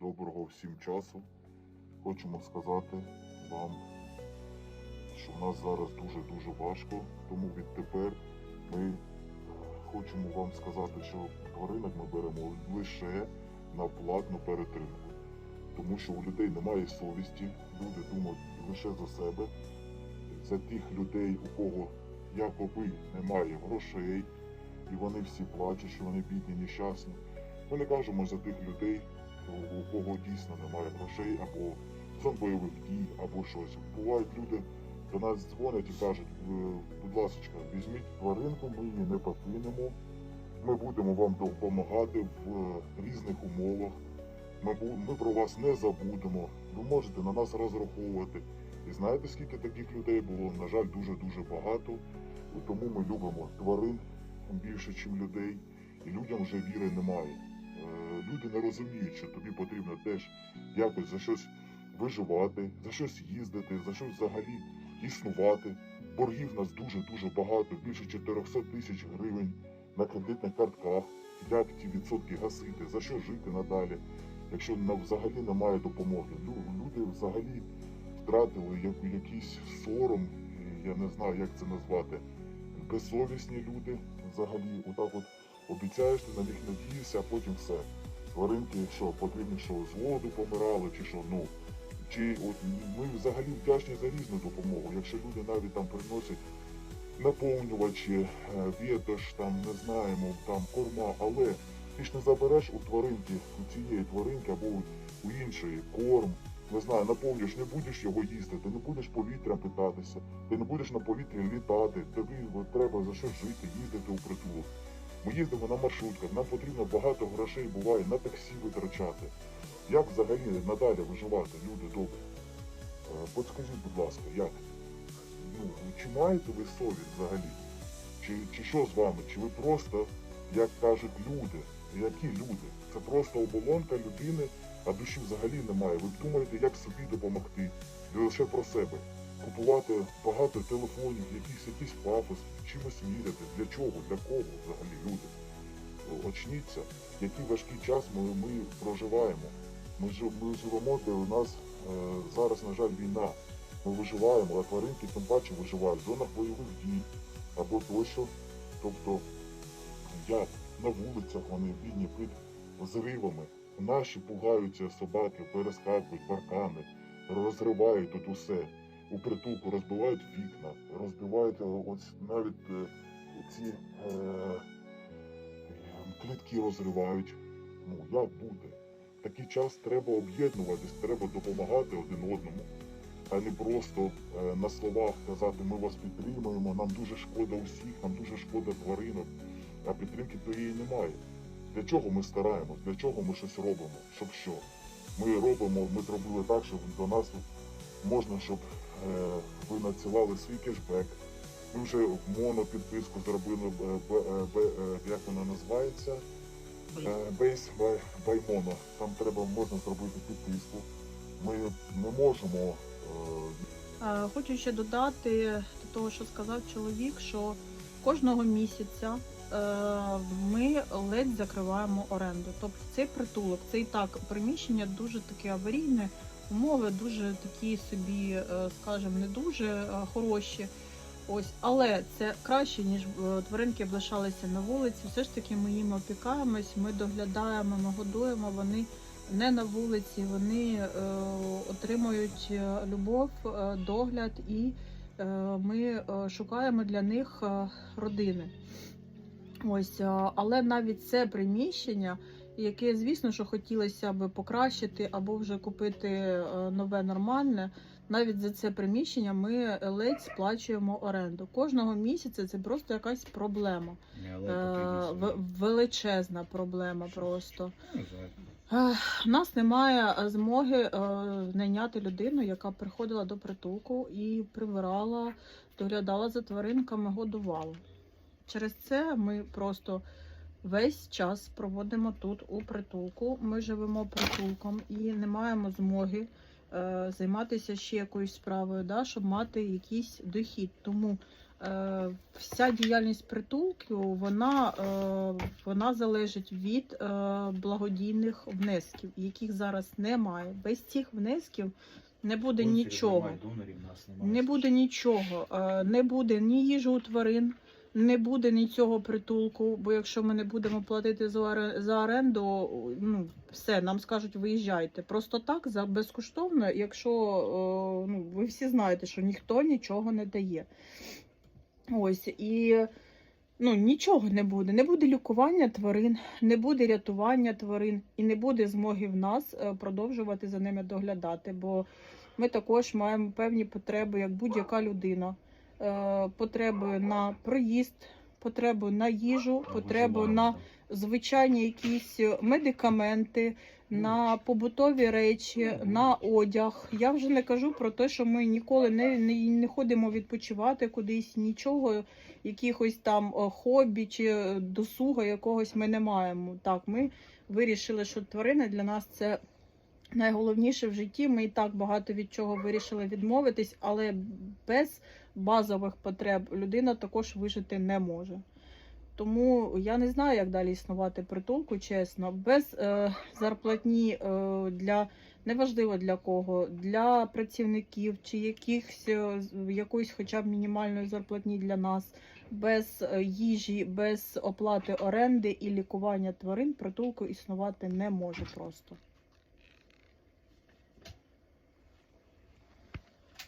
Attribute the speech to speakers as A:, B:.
A: доброго всім часу. Хочемо сказати вам, що в нас зараз дуже-дуже важко, тому відтепер ми е, хочемо вам сказати, що тваринок ми беремо лише на платну перетримку. Тому що у людей немає совісті, люди думають лише за себе. Це тих людей, у кого якоби немає грошей, і вони всі плачуть, що вони бідні, нещасні. Ми не кажемо за тих людей, у- кого дійсно немає грошей, або зон бойових дій, або щось. Бувають люди до нас дзвонять і кажуть, будь ласка, візьміть тваринку, ми її не покинемо. Ми будемо вам допомагати в е, різних умовах. Ми, ми про вас не забудемо. Ви можете на нас розраховувати. І знаєте, скільки таких людей було? На жаль, дуже-дуже багато. Тому ми любимо тварин більше, ніж людей. І людям вже віри немає. Люди не розуміють, що тобі потрібно теж якось за щось виживати, за щось їздити, за щось взагалі існувати. Боргів нас дуже-дуже багато, більше 400 тисяч гривень на кредитних картках. Як ті відсотки гасити, за що жити надалі, якщо взагалі немає допомоги. Люди взагалі втратили якийсь сором, я не знаю, як це назвати. Безсовісні люди взагалі, отак от обіцяєш, ти на них надієшся, а потім все. Тваринки, що потрібно, що з голоду помирали, чи що, ну. Чи от ми взагалі вдячні за різну допомогу. Якщо люди навіть там приносять наповнювачі, е, там не знаємо, там корма, але ти ж не забереш у тваринки, у цієї тваринки або у іншої корм. Не знаю, наповнюєш, не будеш його їсти, ти не будеш повітря питатися, ти не будеш на повітрі літати, тобі треба за що жити, їздити у притулок. Ми їздимо на маршрутках, нам потрібно багато грошей буває на таксі витрачати. Як взагалі надалі виживати, люди добрі? Е, Подскажіть, будь ласка, як? Ну, чи маєте ви совість взагалі? Чи, чи що з вами? Чи ви просто, як кажуть люди, які люди? Це просто оболонка людини, а душі взагалі немає. Ви думаєте, як собі допомогти? Ви лише про себе. Купувати багато телефонів, якийсь якийсь пафос, чимось міряти. Для чого? Для кого взагалі люди? Очніться, який важкий час ми, ми проживаємо. Ми, ми живемо, де у нас е, зараз, на жаль, війна. Ми виживаємо, а тваринки тим паче виживають в зонах бойових дій або тощо. Тобто, як на вулицях вони бідні під зривами. Наші пугаються собаки, перескакують паркани, розривають тут усе. У притулку розбивають вікна, розбивають е, ось навіть е, ці е, клітки розривають. Ну, як буде? Такий час треба об'єднуватись, треба допомагати один одному, а не просто е, на словах казати, ми вас підтримуємо, нам дуже шкода усіх, нам дуже шкода тваринок, а підтримки тієї немає. Для чого ми стараємось, для чого ми щось робимо? Щоб що? Ми робимо, ми зробили так, щоб до нас можна, щоб е, ви надсилали свій кешбек. Ми вже монопідписку зробили, е, е, як вона називається? Бейс бай, бай. Там треба можна зробити підписку. Ми не можемо.
B: Хочу ще додати до того, що сказав чоловік, що кожного місяця ми ледь закриваємо оренду. Тобто цей притулок, це і так приміщення дуже таке аварійне, умови дуже такі собі, е, скажімо, не дуже е, хороші. Ось, але це краще, ніж е, тваринки б лишалися на вулиці. Все ж таки ми їм опікаємось, ми доглядаємо, ми годуємо. Вони не на вулиці, вони е, отримують любов, догляд, і е, ми шукаємо для них родини. Ось, але навіть це приміщення, яке, звісно, що хотілося б покращити або вже купити е, нове нормальне. Навіть за це приміщення ми ледь сплачуємо оренду. Кожного місяця це просто якась проблема.
C: Не,
B: Е, величезна проблема просто.
C: Ну, жаль.
B: Ех, У нас немає е, змоги е, найняти людину, яка приходила до притулку і прибирала, доглядала за тваринками, годувала. Через це ми просто весь час проводимо тут у притулку. Ми живемо притулком і не маємо змоги е, займатися ще якоюсь справою, да, щоб мати якийсь дохід. Тому Е, Вся діяльність притулків вона, е, вона залежить від е, благодійних внесків, яких зараз немає. Без цих внесків не буде
C: Спонсорів
B: нічого.
C: немає, донорів нас немає.
B: Не буде нічого. Е, Не буде ні їжі у тварин, не буде ні цього притулку. Бо якщо ми не будемо платити за оренду, ну все, нам скажуть, виїжджайте. Просто так, за безкоштовно, якщо е, ну, ви всі знаєте, що ніхто нічого не дає. Ось і. Ну, нічого не буде. Не буде лікування тварин, не буде рятування тварин і не буде змоги в нас е, продовжувати за ними доглядати. Бо ми також маємо певні потреби, як будь-яка людина. Е, Потреби на проїзд, потребу на їжу, потребу на звичайні якісь медикаменти, на побутові речі, на одяг. Я вже не кажу про те, що ми ніколи не, не, не ходимо відпочивати кудись, нічого, якихось там е, хобі чи е, досуга якогось ми не маємо. Так, ми вирішили, що тварини для нас це найголовніше в житті. Ми і так багато від чого вирішили відмовитись, але без базових потреб людина також вижити не може. Тому я не знаю, як далі існувати притулку, чесно. Без е, зарплатні е, для неважливо для кого, для працівників чи якихось е, якоїсь хоча б мінімальної зарплатні для нас, без е, їжі, без оплати оренди і лікування тварин притулку існувати не може просто.